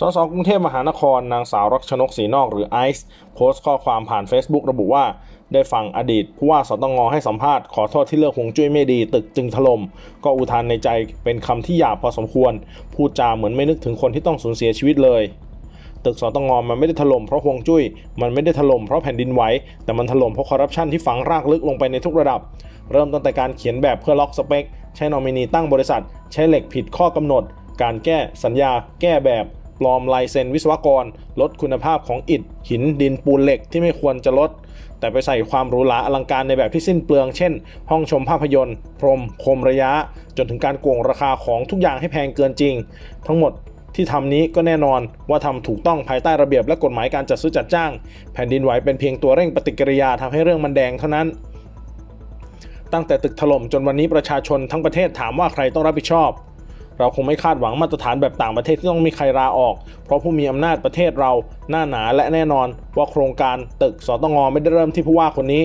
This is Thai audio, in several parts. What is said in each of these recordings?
สสกรุงเทพมหานครนางสาวรักชนกศรีนอกหรือไอซ์โพสต์ข้อความผ่าน Facebook ระบุว่า ได้ฟังอดีตผู้ว่าสตงให้สัมภาษณ์ขอโทษที่เลือกหวงจุ้ยไม่ดีตึกจึงถล่มก็อุทานในใจเป็นคำที่หยาบพอสมควร พูดจาเหมือนไม่นึกถึงคนที่ต้องสูญเสียชีวิตเลย ตึกสตงมันไม่ได้ถล่มเพราะฮวงจุ้ย มันไม่ได้ถล่มเพราะแผ่นดินไหวแต่มันถล่มเพราะคอร์รัปชันที่ฝังรากลึกลงไปในทุกระดับ เริ่มตั้งแต่การเขียนแบบเพื่อล็อกสเปคใช้นอมินีตั้งบริษัท ใช้เหล็กผิดข้อกำหนด การแก้สัญญา แก้แบบ ปลอมลายเซ็นวิศวกร ลดคุณภาพของอิฐ หินดินปูนเหล็กที่ไม่ควรจะลด แต่ไปใส่ความหรูหราอลังการในแบบที่สิ้นเปลือง เช่น ห้องชมภาพยนตร์ พรมคมระยะ จนถึงการโกงราคาของทุกอย่างให้แพงเกินจริง ทั้งหมดที่ทำนี้ก็แน่นอนว่าทำถูกต้องภายใต้ระเบียบและกฎหมายการจัดซื้อจัดจ้าง แผ่นดินไหวเป็นเพียงตัวเร่งปฏิกิริยาทำให้เรื่องมันแดงเท่านั้นตั้งแต่ตึกถล่มจนวันนี้ประชาชนทั้งประเทศถามว่าใครต้องรับผิดชอบ เราคงไม่คาดหวังมาตรฐานแบบต่างประเทศที่ต้องมีใครลาออก เพราะผู้มีอำนาจประเทศเราหน้าหนาและแน่นอนว่าโครงการตึกสตงไม่ได้เริ่มที่ผู้ว่าคนนี้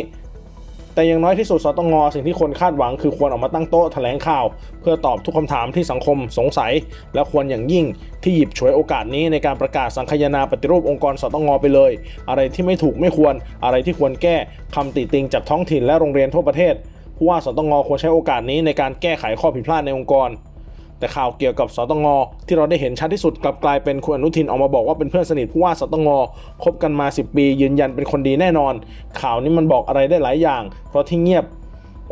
แต่อย่างน้อยที่สุดสตงสิ่งที่คนคาดหวังคือควรออกมาตั้งโต๊ะแถลงข่าว เพื่อตอบทุกคำถามที่สังคมสงสัย และควรอย่างยิ่งที่หยิบฉวยโอกาสนี้ในการประกาศสังคายนาปฏิรูปองค์กรสตงไปเลย อะไรที่ไม่ถูกไม่ควรอะไรที่ควรแก้คำติติงจากท้องถิ่นและโรงเรียนทั่วประเทศผู้ว่าสตงควรใช้โอกาสนี้ในการแก้ไขข้อผิดพลาดในองค์กร แต่ข่าวเกี่ยวกับสตงที่เราได้เห็นชัดที่สุดกลับกลายเป็นคุณอนุทินออกมาบอกว่าเป็นเพื่อนสนิทผู้ว่าสตงคบกันมา 10 ปี ยืนยันเป็นคนดีแน่นอน ข่าวนี้มันบอกอะไรได้หลายอย่าง เพราะที่เงียบ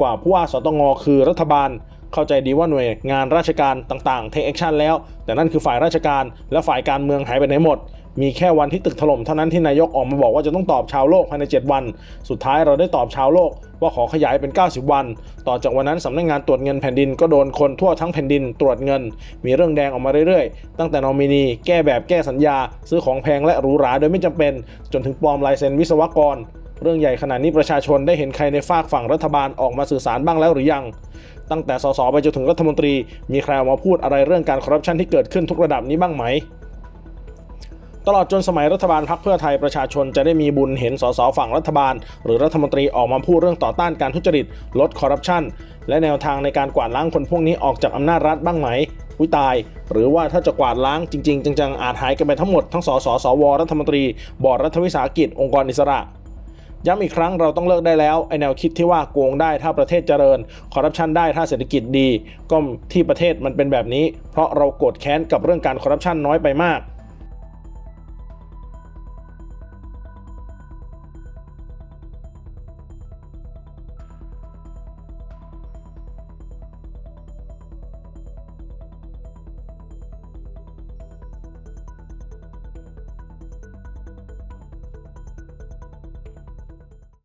กว่าผู้ว่าสตงคือรัฐบาล เข้าใจดีว่าหน่วยงานราชการต่างๆเทคแอคชั่นแล้ว แต่นั่นคือฝ่ายราชการและฝ่ายการเมืองหายไปไหนหมด มีแค่วันที่ตึกถล่มเท่านั้นที่นายกออกมาบอกว่าจะต้องตอบชาวโลกภายใน 7 วัน สุดท้ายเราได้ตอบชาวโลกว่าขอขยายเป็น 90 วัน ต่อจากวันนั้นสำนักงานตรวจเงินแผ่นดินก็โดนคนทั่วทั้งแผ่นดินตรวจเงิน มีเรื่องแดงออกมาเรื่อยๆ ตั้งแต่นอมินี แก้แบบแก้สัญญา ซื้อของแพงและหรูหราโดยไม่จำเป็น จนถึงปลอมลายเซ็นวิศวกร เรื่องใหญ่ขนาดนี้ประชาชนได้เห็นใครในฝากฝั่งรัฐบาลออกมาสื่อสารบ้างแล้วหรือยัง ตั้งแต่สสไปจนถึงรัฐมนตรี มีใครออกมาพูดอะไรเรื่องการคอร์รัปชันที่เกิดขึ้นทุกระดับนี้บ้างไหม ตลอดจนสมัยรัฐบาลพรรคเพื่อไทยประชาชนจะได้มีบุญเห็นสสฝั่งรัฐบาล หรือรัฐมนตรีออกมาพูดเรื่องต่อต้านการทุจริต ลดคอร์รัปชันและแนวทางในการกวาดล้างคนพวกนี้ออกจากอำนาจรัฐบ้างไหมวิตาย หรือว่าถ้าจะกวาดล้างจริง ๆ จังๆอาจหายกันไปทั้งหมดทั้งสสสวรัฐมนตรี บอร์ดรัฐวิสาหกิจองค์กรอิสระ ย้ำอีกครั้งเราต้องเลิกได้แล้วไอแนวคิดที่ว่าโกงได้ถ้าประเทศเจริญคอร์รัปชันได้ถ้าเศรษฐกิจดี ก็ที่ประเทศมันเป็นแบบนี้ เพราะเราโกรธแค้นกับเรื่องการคอร์รัปชันน้อยไปมาก